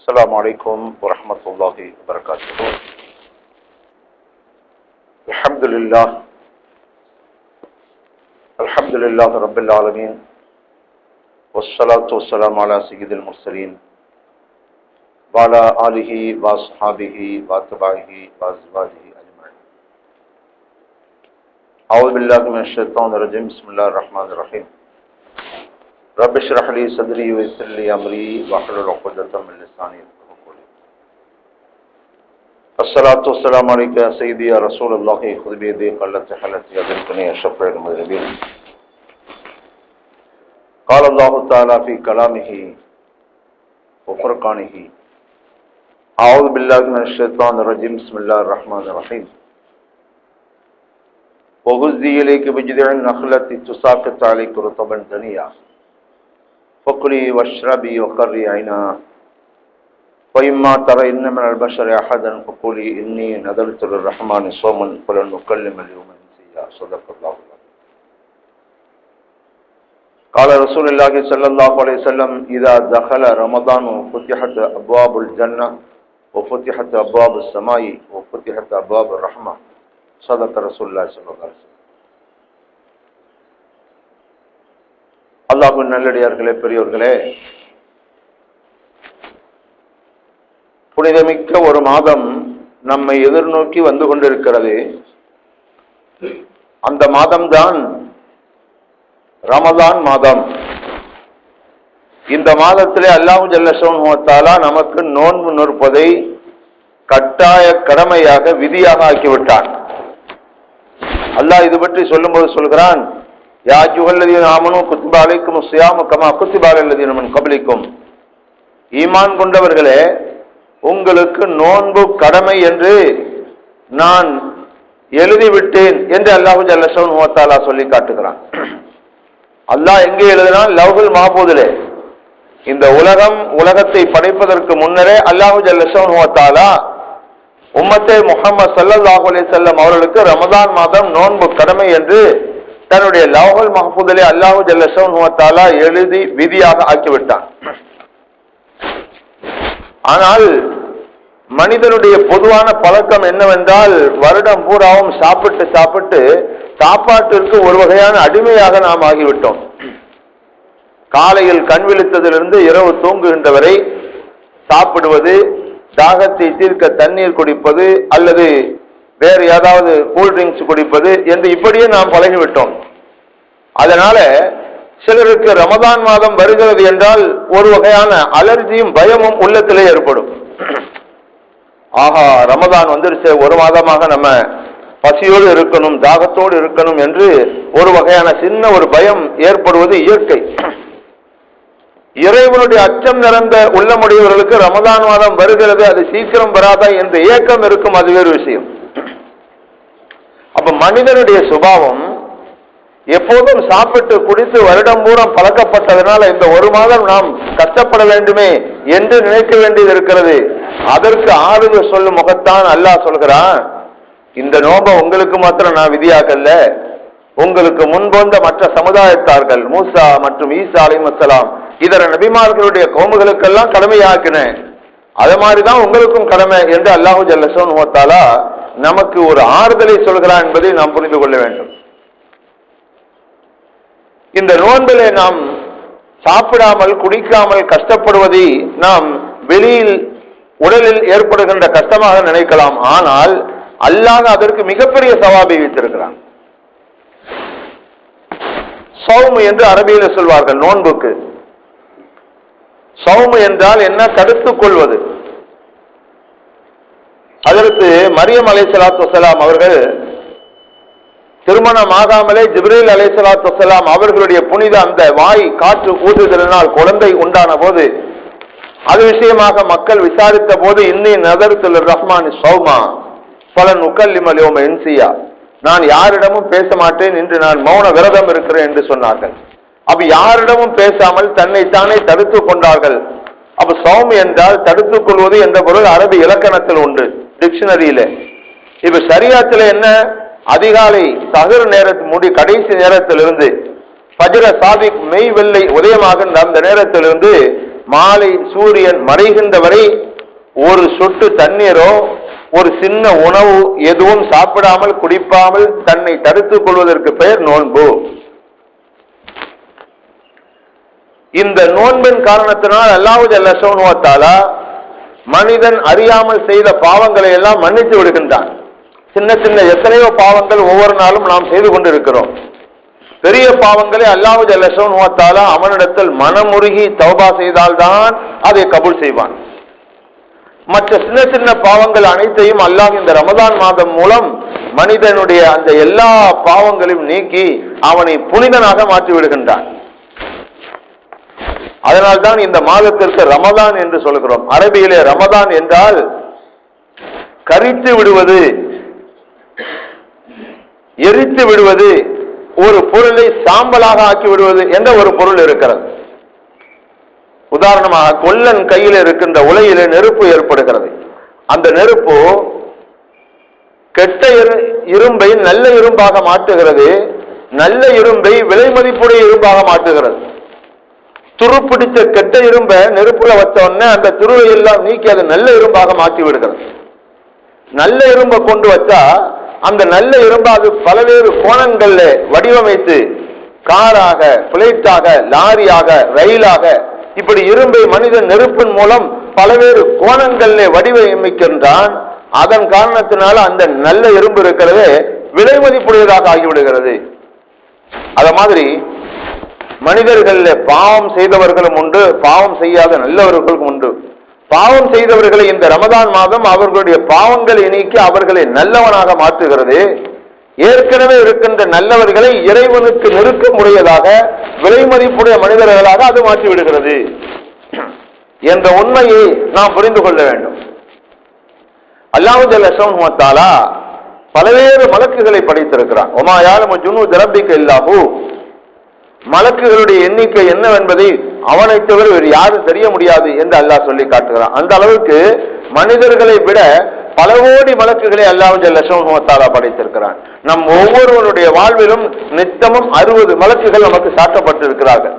السلام علیکم ورحمۃ اللہ وبرکاتہ۔ الحمد للہ۔ الحمد للہ رب العالمین۔ والصلاة والسلام على سید المرسلین۔ والا علیہ و صحابہ و تباہی و زواجہ اجمعین۔ اعوذ باللہ من الشیطان الرجیم، بسم اللہ الرحمن الرحیم۔ رب اشرح لي صدري ويسر لي امري واحلل عقدة من لساني يفقهوا قولي. الصلاة والسلام عليك يا سيدي يا رسول الله، خذ بيدي، قلت حلتي أدركني الشفع المذنبين قال الله تعالى في كلامه وفرقانه، أعوذ بالله من الشيطان الرجيم، بسم الله الرحمن الرحيم. وغزي إليك بجذع النخلة، تساقط عليك رطبا دنيا. فكلي واشربي وقري عينا. وإما ترين من البشر أحدا فقولي إني نذرت للرحمن صوما فلن أكلم اليوم إنسيا. صدق الله. قال رسول الله صلى الله عليه وسلم إذا دخل رمضان فتحت أبواب الجنة وفتحت أبواب السماء وفتحت أبواب الرحمة. صدق رسول الله صلى الله عليه وسلم. அல்லாஹு நல்லடியார்களே பெரியோர்களே. புனிதமிக்க ஒரு மாதம் நம்மை எதிர்நோக்கி வந்து கொண்டிருக்கிறது. அந்த மாதம்தான் ரமதான் மாதம். இந்த மாதத்திலே அல்லாஹு ஜல்லசோன்முகத்தாலா நமக்கு நோன்பு நிற்பதை கட்டாய கடமையாக விதியாக ஆக்கிவிட்டான். அல்லாஹ் இது பற்றி சொல்லும்போது சொல்கிறான் யாஜுகல்லதீன் ஆமனும் குத்துபாலைக்கும் சுயாம கமா குத்துபாலல்லதீன் கபலிக்கும் ஈமான் கொண்டவர்களே உங்களுக்கு நோன்பு கடமை என்று நான் எழுதிவிட்டேன் என்று அல்லாஹு ஜல்லசவன் முகத்தாலா சொல்லி காட்டுகிறான் அல்லாஹ் எங்கே எழுதினான் லவ்ஹுல் மாபூதிலே இந்த உலகம் உலகத்தை படைப்பதற்கு முன்னரே அல்லாஹு ஜல்லசவன் முகத்தாலா உம்மத்தே முகமது சல்லல்லாஹு அலி செல்லம் அவர்களுக்கு ரமதான் மாதம் நோன்பு கடமை என்று தன்னுடைய லவ்ஹல் மஹபூதிலே அல்லாஹு ஜல்லா எழுதி விதியாக ஆக்கிவிட்டான். ஆனால் மனிதனுடைய பொதுவான பழக்கம் என்னவென்றால் வருடம் பூராவும் சாப்பிட்டு சாப்பிட்டு சாப்பாட்டிற்கு ஒரு வகையான அடிமையாக நாம் ஆகிவிட்டோம். காலையில் கண் விழித்ததிலிருந்து இரவு தூங்குகின்ற வரை சாப்பிடுவது தாகத்தை தீர்க்க தண்ணீர் குடிப்பது அல்லது வேறு ஏதாவது கூல்ட்ரிங்க்ஸ் குடிப்பது என்று இப்படியே நாம் பழகிவிட்டோம். அதனால சிலருக்கு ரமதான் மாதம் வருகிறது என்றால் ஒரு வகையான அலர்ஜியும் பயமும் உள்ளத்திலே ஏற்படும். ஆஹா ரமதான் வந்துருச்சு ஒரு மாதமாக நம்ம பசியோடு இருக்கணும் தாகத்தோடு இருக்கணும் என்று ஒரு வகையான சின்ன ஒரு பயம் ஏற்படுவது இயற்கை. இறைவனுடைய அச்சம் நிறந்த உள்ளமுடையவர்களுக்கு ரமதான் மாதம் வருகிறது அது சீக்கிரம் வராதா என்ற ஏக்கம் இருக்கும் அது வேறு விஷயம். அப்ப மனிதனுடைய சுபாவம் எப்போதும் சாப்பிட்டு குடித்து வருடம் பூரம் பழக்கப்பட்டதனால இந்த ஒரு மாதம் நாம் கஷ்டப்பட வேண்டுமே என்று நினைக்க வேண்டியது இருக்கிறது. அதற்கு ஆறுதல் சொல்லும் முகத்தான் அல்லாஹ் சொல்கிறான் இந்த நோபம் உங்களுக்கு மாத்திரம் நான் விதியாக்கல்ல. உங்களுக்கு முன்பொந்த மற்ற சமுதாயத்தார்கள் மூசா மற்றும் ஈசா அலிமசலாம் இதர நபிமார்களுடைய கோமுகளுக்கெல்லாம் கடமையாக்கினேன் அது மாதிரிதான் உங்களுக்கும் கடமை என்று அல்லாஹு ஜல்லசோன் முகத்தாலா நமக்கு ஒரு ஆறுதலை சொல்கிறான் என்பதை நாம் புரிந்து கொள்ள வேண்டும். இந்த நோன்பிலே நாம் சாப்பிடாமல் குடிக்காமல் கஷ்டப்படுவதை நாம் வெளியில் உடலில் ஏற்படுகின்ற கஷ்டமாக நினைக்கலாம். ஆனால் அல்லாத அதற்கு மிகப்பெரிய சவாபை வைத்திருக்கிறான் சௌமு என்று அரபியில் சொல்வார்கள் நோன்புக்கு. சௌமு என்றால் என்ன? தடுத்துக் கொள்வது. அதற்கு மரியம் அலை சலாத்து வசலாம் அவர்கள் திருமணம் ஆகாமலே ஜிப்ரேல் அலை சலாத்து வசலாம் அவர்களுடைய புனித அந்த வாய் காற்று ஊதுதலினால் குழந்தை உண்டான போது அது விஷயமாக மக்கள் விசாரித்த போது இன்னி நதருத்துல ரஹ்மான் சௌமா பல நுக்கல்லிமலியோம என்சியா நான் யாரிடமும் பேச மாட்டேன் என்று நான் மௌன விரதம் இருக்கிறேன் என்று சொன்னார்கள். அப்ப யாரிடமும் பேசாமல் தன்னை தானே தடுத்துக் கொண்டார்கள். அப்ப சௌமி என்றால் தடுத்துக் கொள்வது என்ற பொருள் அரபு இலக்கணத்தில் உண்டு. டிக்ஷனரியில இப்ப சரியாத்துல என்ன? அதிகாலை சகர் நேரத்து முடி கடைசி நேரத்திலிருந்து பஜ்ர சாதிக் மெய் வெள்ளை உதயமாக அந்த நேரத்திலிருந்து மாலை சூரியன் மறைகின்ற வரை ஒரு சொட்டு தண்ணீரோ ஒரு சின்ன உணவு எதுவும் சாப்பிடாமல் குடிப்பாமல் தன்னை தடுத்துக் கொள்வதற்கு பெயர் நோன்பு. இந்த நோன்பின் காரணத்தினால் அல்லாவது அல்ல சோனுவத்தாலா மனிதன் அறியாமல் செய்த பாவங்களை எல்லாம் மன்னித்து விடுகின்றான். சின்ன சின்ன எத்தனையோ பாவங்கள் ஒவ்வொரு நாளும் நாம் செய்து கொண்டிருக்கிறோம். பெரிய பாவங்களை அல்லாஹு ஜல்லா அவனிடத்தில் மனமுருகி தௌபா செய்தால்தான் அதை கபூல் செய்வான். மற்ற சின்ன சின்ன பாவங்கள் அனைத்தையும் அல்லாஹ் இந்த ரமதான் மாதம் மூலம் மனிதனுடைய அந்த எல்லா பாவங்களையும் நீக்கி அவனை புனிதனாக மாற்றி விடுகின்றான் அதனால்தான் இந்த மாதத்திற்கு ரமதான் என்று சொல்கிறோம். அரபியிலே ரமதான் என்றால் கரித்து விடுவது எரித்து விடுவது ஒரு பொருளை சாம்பலாக ஆக்கி விடுவது என்ற ஒரு பொருள் இருக்கிறது. உதாரணமாக கொல்லன் கையில் இருக்கின்ற உலையிலே நெருப்பு ஏற்படுகிறது. அந்த நெருப்பு கெட்ட இரு- இரும்பை நல்ல இரும்பாக மாற்றுகிறது நல்ல இரும்பை விலை மதிப்புடைய இரும்பாக மாற்றுகிறது. துருப்பிடிச்ச கெட்ட இரும்பை நெருப்புல வச்ச அந்த துருவை எல்லாம் நீக்கி அதை நல்ல இரும்பாக மாற்றி விடுகிறது. நல்ல இரும்பை கொண்டு வச்சா அந்த நல்ல இரும்பை அது பல்வேறு கோணங்கள்ல வடிவமைத்து காராக பிளைட்டாக லாரியாக ரயிலாக இப்படி இரும்பை மனிதன் நெருப்பின் மூலம் பல்வேறு கோணங்களிலே வடிவமைக்கின்றான். அதன் காரணத்தினால அந்த நல்ல இரும்பு இருக்கிறது விலை மதிப்புடையதாக ஆகிவிடுகிறது. அத மாதிரி மனிதர்களில் பாவம் செய்தவர்களும் உண்டு பாவம் செய்யாத நல்லவர்களும் உண்டு. பாவம் செய்தவர்களை இந்த ரமதான் மாதம் அவர்களுடைய பாவங்களை நீக்கி அவர்களை நல்லவனாக மாற்றுகிறது. ஏற்கனவே இருக்கின்ற நல்லவர்களை இறைவனுக்கு நெருக்கமுடையதாக விலை மதிப்புடைய மனிதர்களாக அது மாற்றி விடுகிறது என்ற உண்மையை நாம் புரிந்து கொள்ள வேண்டும். அல்லாஹு ஜல்லா பல்வேறு மலக்குகளை படித்திருக்கிறான். ஒமா யாரும் ஜுனு ஜரபிக்க இல்லாஹூ? மலக்குகளுடைய எண்ணிக்கை என்னவென்பதை அவனை தவிர வேறு யாரும் தெரிய முடியாது என்று அல்லாஹ் சொல்லி காட்டுகிறான். அந்த அளவுக்கு மனிதர்களை விட பல கோடி மலக்குகளை அல்லாஹ் ஜல்லா படைத்திருக்கிறான். நம் ஒவ்வொருவருடைய வாழ்விலும் நித்தமும் அறுபது மலக்குகள் நமக்கு சாட்டப்பட்டிருக்கிறார்கள்.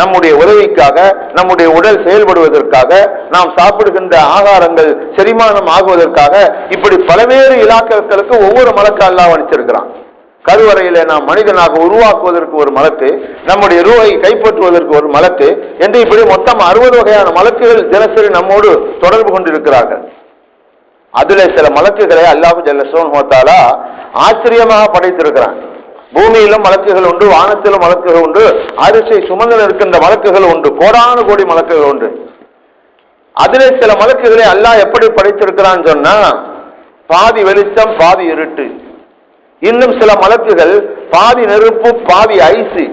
நம்முடைய உதவிக்காக நம்முடைய உடல் செயல்படுவதற்காக நாம் சாப்பிடுகின்ற ஆகாரங்கள் செரிமானம் ஆகுவதற்காக இப்படி பல்வேறு இலாக்களுக்கு ஒவ்வொரு மலக்கு அல்லாஹ் அனுப்பிச்சிருக்கிறான். கருவறையில நாம் மனிதனாக உருவாக்குவதற்கு ஒரு மலக்கு நம்முடைய ரூவை கைப்பற்றுவதற்கு ஒரு மலக்கு என்று இப்படி மொத்தம் அறுபது வகையான மலக்குகள் தினசரி நம்மோடு தொடர்பு கொண்டிருக்கிறார்கள். அதுல சில மலக்குகளை அல்லாஹு ஜல்லசோன் ஹோத்தாலா ஆச்சரியமாக படைத்திருக்கிறான். பூமியிலும் மலக்குகள் உண்டு வானத்திலும் மலக்குகள் உண்டு அரிசை சுமந்து இருக்கின்ற மலக்குகள் உண்டு கோடானு கோடி மலக்குகள் உண்டு. அதிலே சில மலக்குகளை அல்லாஹ் எப்படி படைத்திருக்கிறான்னு சொன்னா பாதி வெளிச்சம் பாதி இருட்டு. இன்னும் சில மலக்குகள் பாதி நெருப்பு பாதி ஐசு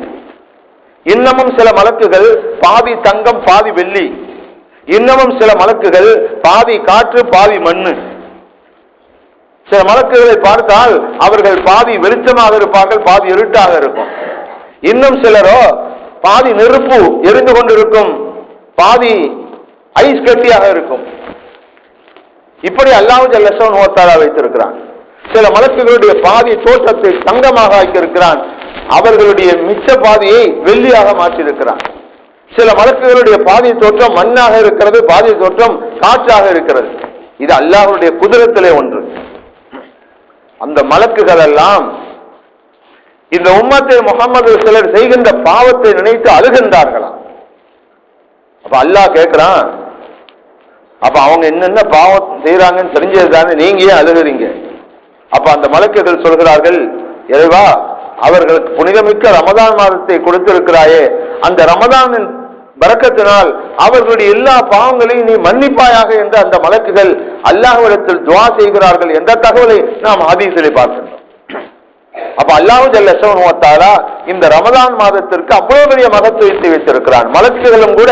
இன்னமும் சில மலக்குகள் பாதி தங்கம் பாதி வெள்ளி. இன்னமும் சில மலக்குகள் பாதி காற்று பாதி மண்ணு. சில மலக்குகளை பார்த்தால் அவர்கள் பாதி வெளிச்சமாக இருப்பார்கள் பாதி இருட்டாக இருக்கும். இன்னும் சிலரோ பாதி நெருப்பு எரிந்து கொண்டிருக்கும் பாதி ஐஸ் கட்டியாக இருக்கும். இப்படி அல்லாஹ் ஜல்லசவன் ஓத்தாரா வைத்திருக்கிறான். சில மலக்குகளுடைய பாதி தோற்றத்தை தங்கமாக ஆக்கியிருக்கிறான். அவர்களுடைய மிச்ச பாதியை வெள்ளியாக மாற்றியிருக்கிறான். சில மலக்குகளுடைய பாதி தோற்றம் மண்ணாக இருக்கிறது பாதி தோற்றம் காற்றாக இருக்கிறது. இது அல்லாஹருடைய குதிரத்திலே ஒன்று. அந்த மலக்குகள் எல்லாம் இந்த உம்மத்தை முகமது சிலர் செய்கின்ற பாவத்தை நினைத்து அழுகின்றார்களாம் அப்ப அல்லாஹ் கேட்கிறான் அப்ப அவங்க என்னென்ன பாவம் செய்யறாங்கன்னு தெரிஞ்சது தானே நீங்க ஏன் அழுகுறீங்க? அப்ப அந்த மலக்குகள் சொல்கிறார்கள் இறைவா அவர்களுக்கு புனிதமிக்க ரமதான் மாதத்தை கொடுத்திருக்கிறாயே. அந்த ரமதானின் பறக்கத்தினால் அவர்களுடைய எல்லா பாவங்களையும் நீ மன்னிப்பாயாக என்று அந்த மலக்குகள் அல்லாஹ்விடத்தில் துவா செய்கிறார்கள் என்ற தகவலை நாம் ஆதீசிலே பார்க்கின்றோம். அப்ப அல்லாஹு ஜல்லா இந்த ரமதான் மாதத்திற்கு அவ்வளவு பெரிய மகத்துவத்தை வைத்திருக்கிறான். மலக்குகளும் கூட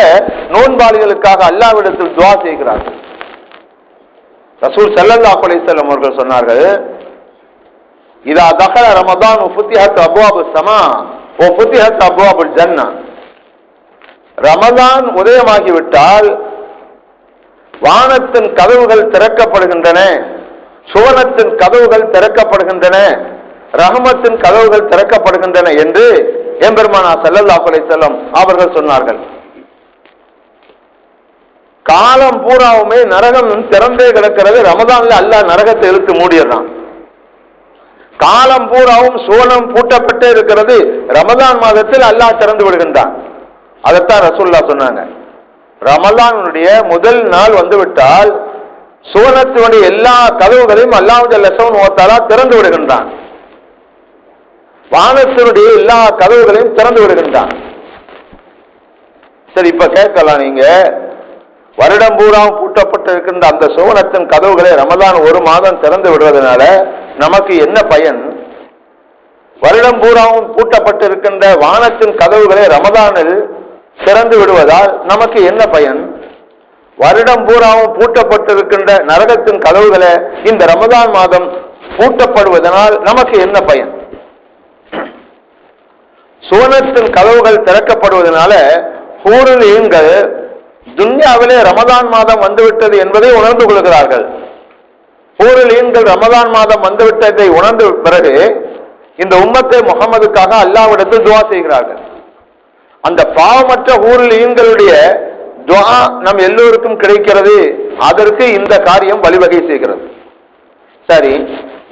நோன்பாளிகளுக்காக அல்லாவிடத்தில் துவா செய்கிறார்கள். ரசூல் செல்லல்லா அலைஹி செல்லும் அவர்கள் சொன்னார்கள் இதா தகல ரமதான் ஃபுத்திஹத் அபுவாபு சமா ஓ ஃபுத்திஹத் அபுவாபுல் ஜன்னா ரமதான் உதயமாகிவிட்டால் வானத்தின் கதவுகள் திறக்கப்படுகின்றன சுவனத்தின் கதவுகள் திறக்கப்படுகின்றன ரஹமத்தின் கதவுகள் திறக்கப்படுகின்றன என்று எம்பெருமானா செல்லல்லா கொலை செல்லம் அவர்கள் சொன்னார்கள். காலம் பூராவுமே நரகம் திறந்தே கிடக்கிறது ரமதான்ல அல்லாஹ் நரகத்தை இழுத்து மூடிடுறான் காலம் பூராவும் சோனம் பூட்டப்பட்டே இருக்கிறது. ரமதான் மாதத்தில் அல்லாஹ் திறந்து விடுகின்றான். அதைத்தான் ரசூல்லா சொன்னாங்க. ரமலானுடைய முதல் நாள் வந்துவிட்டால் சுவனத்தினுடைய எல்லா கதவுகளையும் அல்லாஹ் லெசவன் ஓத்தாலா திறந்து விடுகின்றான். வானத்தினுடைய எல்லா கதவுகளையும் திறந்து விடுகின்றான். சரி இப்ப கேட்கலாம் நீங்க. வருடம் பூரா பூட்டப்பட்டிருக்கின்ற அந்த சுவனத்தின் கதவுகளை ரமதான் ஒரு மாதம் திறந்து விடுவதனால நமக்கு என்ன பயன்? வருடம் பூராவும் பூட்டப்பட்டிருக்கின்ற வானத்தின் கதவுகளை ரமதானில் திறந்து விடுவதால் நமக்கு என்ன பயன்? வருடம் பூராவும் பூட்டப்பட்டிருக்கின்ற நரகத்தின் கதவுகளை இந்த ரமதான் மாதம் பூட்டப்படுவதனால் நமக்கு என்ன பயன்? சுவனத்தின் கதவுகள் திறக்கப்படுவதனால ஊரில் பூரலீன்கள் துன்யாவிலே ரமதான் மாதம் வந்துவிட்டது என்பதை உணர்ந்து கொள்கிறார்கள். பூரலீன்கள் ரமதான் மாதம் வந்துவிட்டதை உணர்ந்த பிறகு இந்த உம்மத்தை முகமதுக்காக அல்லாவிடத்தில் துவா செய்கிறார்கள். அந்த பாவமற்ற ஊரிலீன்களுடைய துவா நம் எல்லோருக்கும் கிடைக்கிறது. அதற்கு இந்த காரியம் வழிவகை செய்கிறது. சரி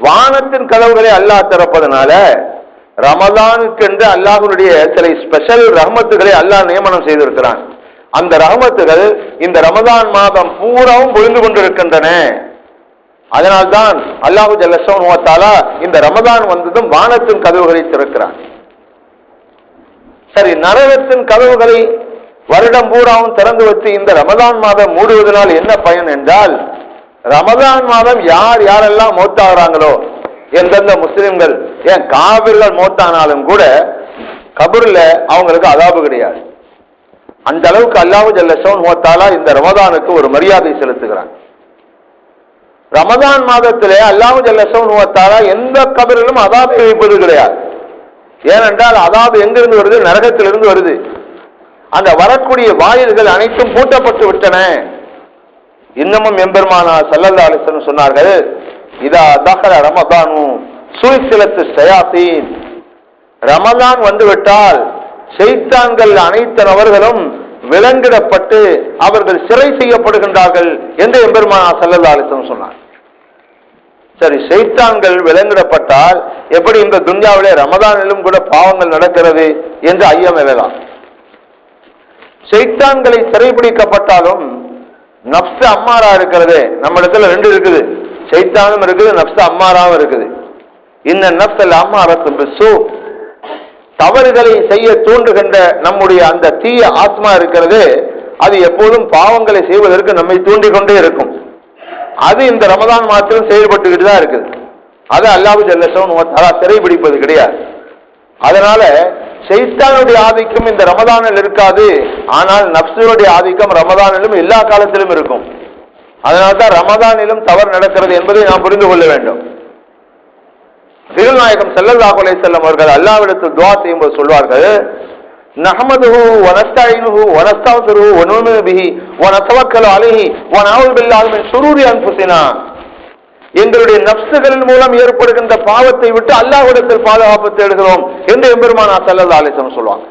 வானத்தின் கதவுகளை அல்லாஹ் திறப்பதனால ரமதானுக்கென்று அல்லாஹனுடைய சில ஸ்பெஷல் ரஹமத்துகளை அல்லாஹ் நியமனம் செய்திருக்கிறான். அந்த ரஹமத்துகள் இந்த ரமதான் மாதம் பூராவும் பொழிந்து கொண்டிருக்கின்றன. அதனால்தான் அல்லாஹு ஜல்லா இந்த ரமதான் வந்ததும் வானத்தின் கதவுகளை திறக்கிறான். சரி நரகத்தின் கதவுகளை வருடம் பூராவும் திறந்து வைத்து இந்த ரமதான் மாதம் மூடுவதனால் என்ன பயன் என்றால் ரமதான் மாதம் யார் யாரெல்லாம் மௌத்தாகிறாங்களோ எந்தெந்த முஸ்லிம்கள் ஏன் காவிர்கள் மௌத்தானாலும் கூட கபூர்ல அவங்களுக்கு அதாபு கிடையாது. அந்த அளவுக்கு அல்லாஹு ஜல்லசோன் மோத்தாலா இந்த ரமதானுக்கு ஒரு மரியாதை செலுத்துகிறான். ரமதான் மாதத்திலே அல்லாஹு ஜல்லசோன் எந்த கபரிலும் அதாபை வைப்பது கிடையாது. ஏனென்றால் அதாபு எங்கிருந்து வருது? நரகத்திலிருந்து வருது. அந்த வரக்கூடிய வாயில்கள் அனைத்தும் பூட்டப்பட்டு விட்டன. இன்னமும் எம்பெருமானா சல்லல்லா அலிசன் சொன்னார்கள் இதா தஹர ரமதானு சுழிசிலத்து சயாத்தீன் ரமதான் வந்துவிட்டால் செய்தான்கள் அனைத்து நபர்களும் விலங்கிடப்பட்டு அவர்கள் சிறை செய்யப்படுகின்றார்கள் என்று எம்பெருமானா சல்லல்லா அலிசன் சொன்னார். சரி செய்தான்கள் விலங்கிடப்பட்டால் எப்படி இந்த துன்யாவிலே ரமதானிலும் கூட பாவங்கள் நடக்கிறது என்று ஐயம் எழலாம். செய்தான்களை சிறைபிடிக்கப்பட்டாலும் நப்ச அம்மாரா இருக்கிறது. நம்ம இடத்துல ரெண்டு இருக்குது. சைத்தானும் இருக்குது நப்ச அம்மாராவும் இருக்குது. இந்த நப்சல் அம்மாரத்து பிசு தவறுகளை செய்ய தூண்டுகின்ற நம்முடைய அந்த தீய ஆத்மா இருக்கிறது அது எப்போதும் பாவங்களை செய்வதற்கு நம்மை தூண்டிக் கொண்டே இருக்கும். அது இந்த ரமதான் மாதத்திலும் செயல்பட்டுக்கிட்டு தான் இருக்குது. அது அல்லாஹு ஜல்லசவன் அதான் சிறைபிடிப்பது கிடையாது. அதனால சைத்தானுடைய ஆதிக்கம் இந்த ரமதானில் இருக்காது. ஆனால் நப்சுடைய ஆதிக்கம் ரமதானிலும் எல்லா காலத்திலும் இருக்கும். அதனால தான் ரமதானிலும் தவறு நடக்கிறது என்பதை நாம் புரிந்து கொள்ள வேண்டும். திருநாயகம் செல்லல்லாஹு அலைஹி செல்லம் அவர்கள் அல்லாவிடத்தில் துவா செய்யும்போது சொல்வார்கள் نحمده ونستعينه ونستغفره ونؤمن به ونتوكل عليه ونعوذ بالله من شرور انفسنا எங்களுடைய நப்சுகளின் மூலம் ஏற்படுகின்ற பாவத்தை விட்டு அல்லாஹ்விடத்தில் பாதுகாப்பு தேடுகிறோம் என்று எம்பெருமானா சல்லல்லா அலிசம் சொல்லுவாங்க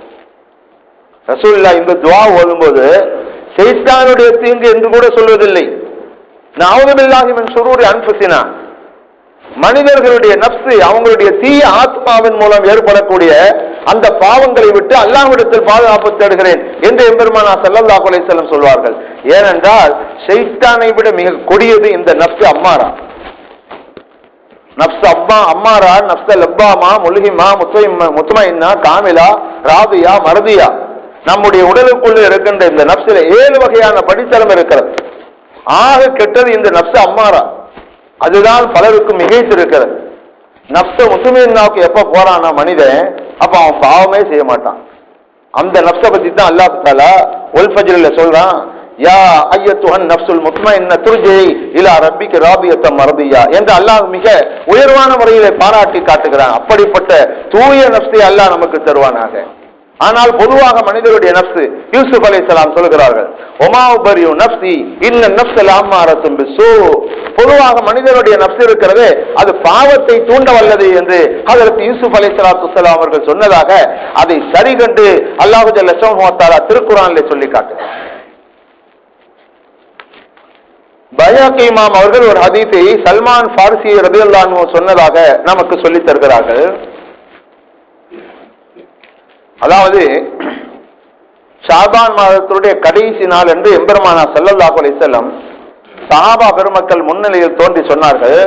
ரசூல்லா இந்த துவா ஓதும்போது செய்தானுடைய தீங்கு என்று கூட சொல்வதில்லை. நாவதுபில்லாஹி மின் ஷுரூரி அன்ஃபுஸினா. மனிதர்களுடைய நப்சு அவங்களுடைய தீய ஆத்மாவின் மூலம் ஏற்படக்கூடிய அந்த பாவங்களை விட்டு அல்லாஹ்விடத்தில் பாதுகாப்பு தேடுகிறேன் என்று எம்பெருமானா செல்லல்லா அலைஹி செல்லம் சொல்வார்கள். ஏனென்றால் ஷைத்தானை விட மிக கொடியது இந்த நப்சு அம்மாரா. நப்சு அம்மா அம்மாரா நப்ச லப்பாமா முல்ஹிமா முத்துமா முத்துமைன்னா காமிலா ராபியா மருதியா. நம்முடைய உடலுக்குள்ள இருக்கின்ற இந்த நப்சில ஏழு வகையான படித்தளம் இருக்கிறது. ஆக கெட்டது இந்த நப்சு அம்மாரா. அதுதான் பலருக்கும் மிகைத்திருக்கிறது. நப்ச முத்துமீனாவுக்கு எப்போ போறானா மனிதன் அப்போ அவன் பாவமே செய்ய மாட்டான். அந்த நப்ச பற்றி தான் அல்லாஹ் தாலா ஒல் ஃபஜ்ரில் சொல்றான் யா ஐயத்துஹன் நப்சுல் முத்மஇன்ன துர்ஜி இலா ரப்பிக்க ராபியத்த மரதியா என்று அல்லாஹ் மிக உயர்வான முறையிலே பாராட்டி காட்டுகிறான். அப்படிப்பட்ட தூய நப்சை அல்லாஹ் நமக்கு தருவானாக. ஆனால் பொதுவாக மனிதருடைய நப்சு யூசுப் அலைஹிஸ்ஸலாம் சொல்கிறார்கள் ஒமாவு பரியு நப்சி இன்ன நப்சல் அம்மாரத்தும் பிசு பொதுவாக மனிதனுடைய நப்சு இருக்கிறது. அது பாவத்தை தூண்ட வல்லது என்று அதற்கு யூசுப் அலி சலாத்து அவர்கள் சொன்னதாக அதை சரி கண்டு அல்லாஹு ஜல்ல ஷோஹத்தாரா திருக்குறானிலே சொல்லி காட்டுகிறார். பயாக்கி இமாம் அவர்கள் ஒரு ஹதீஸை சல்மான் ஃபாரிசி ரதியுல்லான்னு சொன்னதாக நமக்கு சொல்லித் தருகிறார்கள். அதாவது ஷாபான் மாதத்தினுடைய கடைசி நாள் என்று எம்பெருமானா ஸல்லல்லாஹு அலைஹி சஹாபா பெருமக்கள் முன்னிலையில் தோன்றி சொன்னார்கள்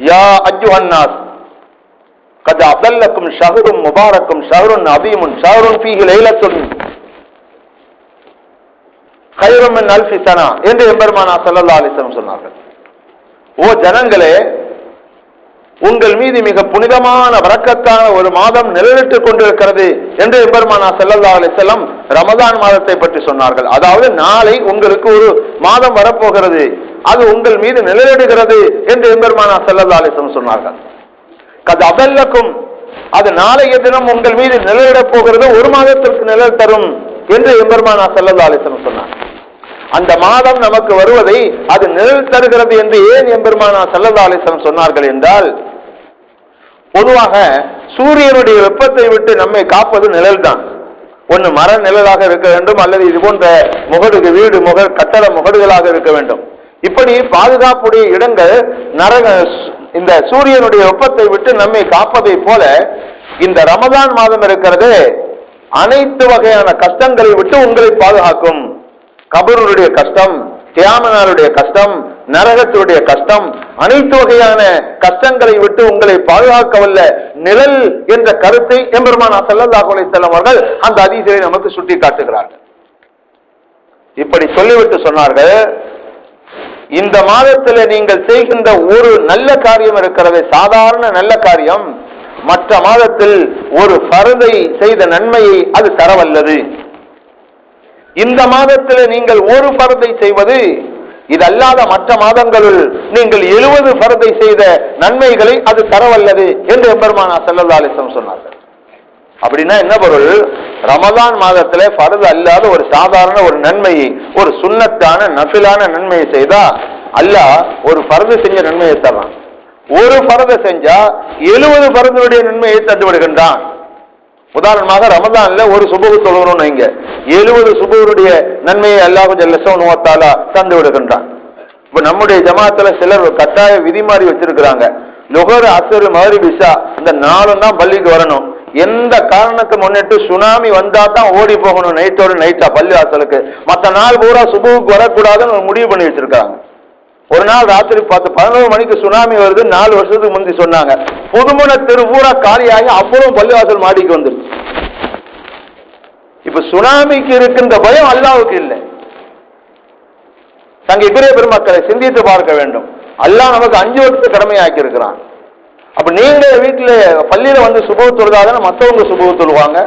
யா அஜ்யுஹன்னாஸ் கத் அபல்லக்கும் ஷஹரும் முபாரக்கும் ஷஹருன் அதீமுன் ஷஹருன் ஃபீஹி லைலத்துன் கைரும் மின் அல்ஃபி சனா என்று எம்பெருமானா ஸல்லல்லாஹு அலைஹி வஸல்லம் சொன்னார்கள். ஓ ஜனங்களே உங்கள் மீது மிக புனிதமான வரக்கத்தான ஒரு மாதம் நிழலிட்டுக் கொண்டிருக்கிறது என்று எம்பெருமானா செல்லல்லா அலி செல்லம் ரமதான் மாதத்தை பற்றி சொன்னார்கள். அதாவது நாளை உங்களுக்கு ஒரு மாதம் வரப்போகிறது. அது உங்கள் மீது நிழலிடுகிறது என்று எம்பெருமானா செல்லல்லா அலைஹி சொன்னார்கள். கது அதல்லக்கும் அது நாளைய தினம் உங்கள் மீது நிழலிடப் போகிறது ஒரு மாதத்திற்கு நிழல் தரும் என்று எம்பெருமானா செல்லல்லா அலைஹி சொன்னார். அந்த மாதம் நமக்கு வருவதை அது நிழல் தருகிறது என்று ஏன் எம்பெருமானா ஸல்லல்லாஹு சொன்னார்கள் என்றால் பொதுவாக சூரியனுடைய வெப்பத்தை விட்டு நம்மை காப்பது நிழல் தான் ஒன்று மர நிழலாக இருக்க வேண்டும் அல்லது இது போன்ற முகடுகு வீடு முக கட்டட முகடுகளாக இருக்க வேண்டும். இப்படி பாதுகாப்புடைய இடங்கள் நரக இந்த சூரியனுடைய வெப்பத்தை விட்டு நம்மை காப்பதை போல இந்த ரமதான் மாதம் இருக்கிறது அனைத்து வகையான கஷ்டங்களை விட்டு உங்களை பாதுகாக்கும். கபருடைய கஷ்டம் தியாமனாருடைய கஷ்டம் நரகத்துடைய கஷ்டம் அனைத்து வகையான கஷ்டங்களை விட்டு உங்களை பாதுகாக்க வல்ல நிழல் என்ற கருத்தை எம்பெருமானா ஸல்லல்லாஹு அலைஹி அவர்கள் அந்த அதிசயை நமக்கு சுட்டி காட்டுகிறார்கள் இப்படி சொல்லிவிட்டு சொன்னார்கள் இந்த மாதத்தில் நீங்கள் செய்கின்ற ஒரு நல்ல காரியம் இருக்கிறது சாதாரண நல்ல காரியம். மற்ற மாதத்தில் ஒரு பருதை செய்த நன்மையை அது தரவல்லது. இந்த மாதத்தில் நீங்கள் ஒரு பருதை செய்வது இது அல்லாத மற்ற மாதங்களுள் நீங்கள் எழுபது பரதை செய்த நன்மைகளை அது தரவல்லது என்று எம்பெருமானா ஸல்லல்லாஹு அலைஹி சொன்னார்கள். அப்படின்னா என்ன பொருள்? ரமதான் மாதத்துல பரது அல்லாத ஒரு சாதாரண ஒரு நன்மையை ஒரு சுண்ணத்தான நசிலான நன்மையை செய்தா அல்ல ஒரு பரது செஞ்ச நன்மையை தர்றான். ஒரு பரதை செஞ்சா எழுபது பரதனுடைய நன்மையை தந்து விடுகின்றான் உதாரணமாக ரமதான்ல ஒரு சுபகு தொழுகிறோம் இங்க எழுபது சுபகருடைய நன்மையை அல்லாஹு நோத்தால தந்து விடுகின்றான். இப்ப நம்முடைய ஜமாத்துல சிலர் கட்டாய விதி மாதிரி வச்சிருக்கிறாங்க. லுகர் அசரு மகரி பிசா இந்த நாளும் தான் பள்ளிக்கு வரணும். எந்த காரணத்தை முன்னிட்டு சுனாமி வந்தா தான் ஓடி போகணும் நைட்டோட நைட்டா பள்ளி வாசலுக்கு. மற்ற நாள் பூரா சுபுவுக்கு வரக்கூடாதுன்னு முடிவு பண்ணி வச்சிருக்காங்க ஒரு நாள் ராத்திரி பத்து பதினோரு மணிக்கு சுனாமி வருது. நாலு வருஷத்துக்கு முந்தி சொன்னாங்க. புதுமண தெரு பூரா காலியாகி அப்புறம் பள்ளிவாசல் மாடிக்கு வந்துருச்சு. இப்ப சுனாமிக்கு இருக்கின்ற பயம் அல்லாவுக்கு இல்லை. தங்க இபிரே பெருமக்களை சிந்தித்து பார்க்க வேண்டும். அல்லாஹ் நமக்கு அஞ்சு வருஷத்து கடமையாக்கி இருக்கிறான். அப்ப நீங்க வீட்டுல பள்ளியில வந்து சுபவு தொழுதாதான மற்றவங்க சுபவு தொழுவாங்க?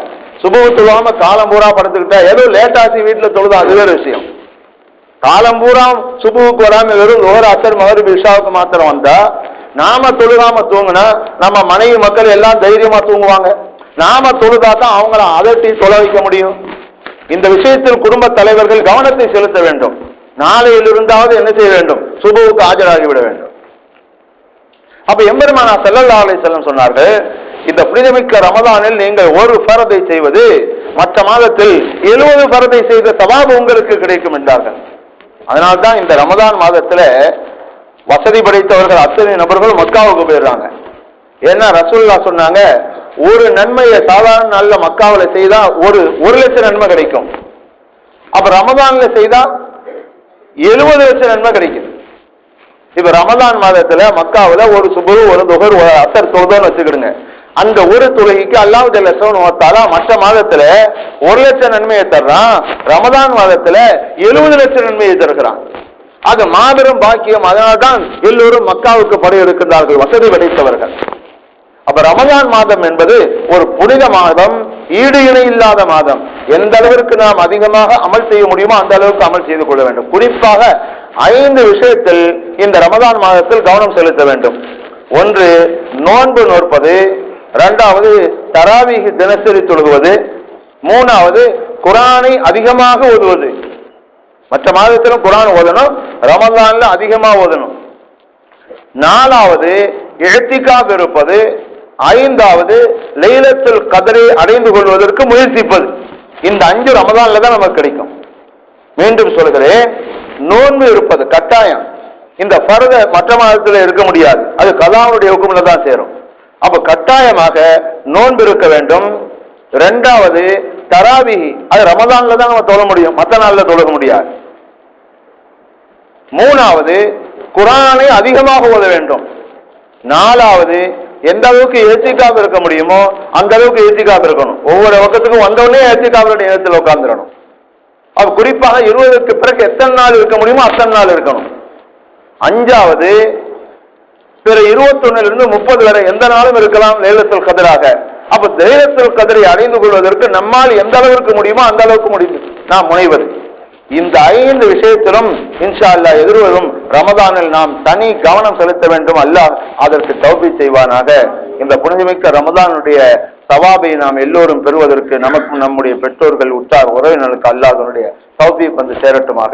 சுபவு தொழுவாம காலம் பூரா படுத்துக்கிட்டா ஏதோ லேட்டாசி வீட்டுல தொழுதா? அது வேற விஷயம். காலம் பூரா சுபுவுக்கு வராம வெறும் ஒரு அசர் மகரிப் இஷாவுக்கு மாத்திரம் வந்தா நாம தொழுகாம தூங்குனா நம்ம மனைவி மக்கள் எல்லாம் தைரியமா தூங்குவாங்க. நாம தொழுதா தான் அவங்கள அதட்டி தொலை வைக்க முடியும். இந்த விஷயத்தில் குடும்ப தலைவர்கள் கவனத்தை செலுத்த வேண்டும். நாளையில் இருந்தாவது என்ன செய்ய வேண்டும்? சுபுவுக்கு ஆஜராகி விட வேண்டும். அப்ப எம்பெருமானா செல்லல்லா அலை செல்லம் சொன்னார்கள் இந்த புனிதமிக்க ரமதானில் நீங்கள் ஒரு பரதை செய்வது மற்ற மாதத்தில் எழுபது பரதை செய்த சவாபு உங்களுக்கு கிடைக்கும் என்றார்கள். அதனால்தான் இந்த ரமதான் மாதத்துல வசதி படைத்தவர்கள் அத்தனை நபர்கள் மக்காவுக்கு போயிடுறாங்க. ஏன்னா ரசூல்லா சொன்னாங்க ஒரு நன்மையை சாதாரண நாளில் மக்காவில் செய்தா ஒரு ஒரு லட்சம் நன்மை கிடைக்கும். அப்ப ரமதான்ல செய்தா எழுபது லட்சம் நன்மை கிடைக்கும் இப்ப ரமதான் மாதத்துல மக்காவில் ஒரு சுபரு ஒரு துகர் ஒரு அசர் தொழுதோன்னு வச்சுக்கிடுங்க. அந்த ஒரு தொழுகைக்கு அல்லாஹ் ஜல்லா மற்ற மாதத்துல ஒரு லட்சம் நன்மையை தர்றான். ரமதான் மாதத்துல எழுபது லட்சம் நன்மையை தருகிறான். அது மாபெரும் பாக்கியம். அதனால்தான் எல்லோரும் மக்காவுக்கு படையெடுக்கிறார்கள் வசதி படைத்தவர்கள். அப்ப ரமதான் மாதம் என்பது ஒரு புனித மாதம். ஈடு இணை இல்லாத மாதம். எந்த அளவிற்கு நாம் அதிகமாக அமல் செய்ய முடியுமோ அந்த அளவுக்கு அமல் செய்து கொள்ள வேண்டும். குறிப்பாக ஐந்து விஷயத்தில் இந்த ரமதான் மாதத்தில் கவனம் செலுத்த வேண்டும். ஒன்று நோன்பு நோற்பது. ரெண்டாவது தராவீக தினசரி தொழுகுவது. மூணாவது குரானை அதிகமாக ஓதுவது. மற்ற மாதத்திலும் குரான் ஓதணும் ரமதான்ல அதிகமா ஓதணும். நாலாவது எழுத்திக்காக இருப்பது. ஐந்தாவது லைலத்தில் கதரை அடைந்து கொள்வதற்கு முயற்சிப்பது. இந்த அஞ்சு ரமதான்ல தான் நமக்கு கிடைக்கும். மீண்டும் சொல்கிறேன் நோன்பு இருப்பது கட்டாயம். இந்த பரத மற்ற மாதத்தில் இருக்க முடியாது. அது கதாவுடைய hukumல தான் சேரும். அப்ப கட்டாயமாக நோன்பு இருக்க வேண்டும். ரெண்டாவது தராவி அது ரமதான்ல தான் நம்ம தொழ முடியும். மற்ற நாள்ல தொழக முடியாது. மூணாவது குரானை அதிகமாக ஓத வேண்டும். நாலாவது எந்த அளவுக்கு ஏத்திக்காக இருக்க முடியுமோ அந்த அளவுக்கு ஏத்திக்காக இருக்கணும். ஒவ்வொரு பக்கத்துக்கும் வந்தவுடனே ஏத்திக்காவுடைய நேரத்தில் உட்கார்ந்துடணும். அப்ப குறிப்பாக இருபதுக்கு பிறகு எத்தனை நாள் இருக்க முடியுமோ அத்தனை நாள் இருக்கணும். அஞ்சாவது பிற இருபத்தொன்னுல இருந்து முப்பது வரை எந்த நாளும் இருக்கலாம் லேலத்தில் கதிராக. அப்ப லேலத்தில் கதிரை அடைந்து கொள்வதற்கு நம்மால் எந்த அளவிற்கு முடியுமோ அந்த அளவுக்கு முடியும். நாம் முனைவது. இந்த ஐந்து விஷயத்திலும் இன்ஷா அல்லாஹ் எதிர்வரும் ரமதானில் நாம் தனி கவனம் செலுத்த வேண்டும். அல்லாஹ் அதற்கு தௌபி செய்வானாக. இந்த புனிதமிக்க ரமதானுடைய சவாபை நாம் எல்லோரும் பெறுவதற்கு நமக்கும் நம்முடைய பெற்றோர்கள் உற்றார் உறவினர்களுக்கு அல்லாதனுடைய தௌபி வந்து சேரட்டுமாக.